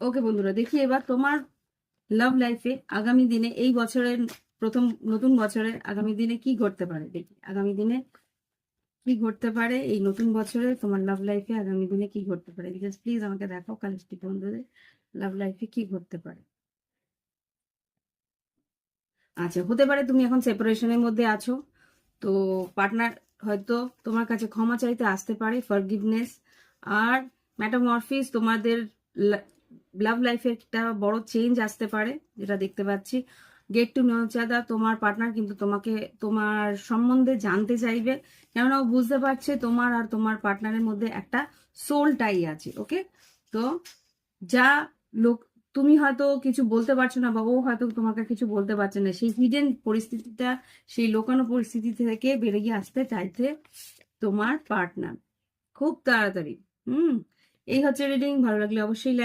ওকে বন্ধুরা, দেখি এবার তোমার লাভ লাইফে আগামী দিনে এই বছরের প্রথম নতুন বছরে আগামী দিনে কি ঘটতে পারে? দেখি, আগামী দিনে কি ঘটতে পারে? এই নতুন বছরে তোমার লাভ লাইফে আগামী দিনে কি ঘটতে পারে? জাস্ট প্লিজ আমাকে দেখাও কালেক্টিভ বন্ধুদের লাভ লাইফে কি ঘটতে পারে? আচ্ছা হতে পারে তুমি এখন সেপারেশনের মধ্যে আছো, তো পার্টনার হয়তো তোমার কাছে ক্ষমা চাইতে আসতে পারে ফরগিভনেস আর ম্যাটামরফিস তোমাদের লাভ লাইফে একটা বড় চেঞ্জ আসতে পারে, যেটা দেখতে পাচ্ছি। গেট টু নচাদা তোমার পার্টনার কিন্তু তোমাকে, তোমার সম্বন্ধে জানতে চাইবে। কেননা ও বুঝতে পারছে তোমার আর তোমার পার্টনারের মধ্যে একটা সোল টাই আছে ওকে তো যা লোক, তুমি হয়তো কিছু বলতে পারছ না বা ও হয়তো তোমাকে কিছু বলতে পারছে না, সেই হিডেন পরিস্থিতিটা, সেই লোকানো পরিস্থিতি থেকে বেরিয়ে আসতে চাইছে তোমার পার্টনার খুব তাড়াতাড়ি, হুম? এই হচ্ছে রিডিং ভালো লাগলে অবশ্যই লাইক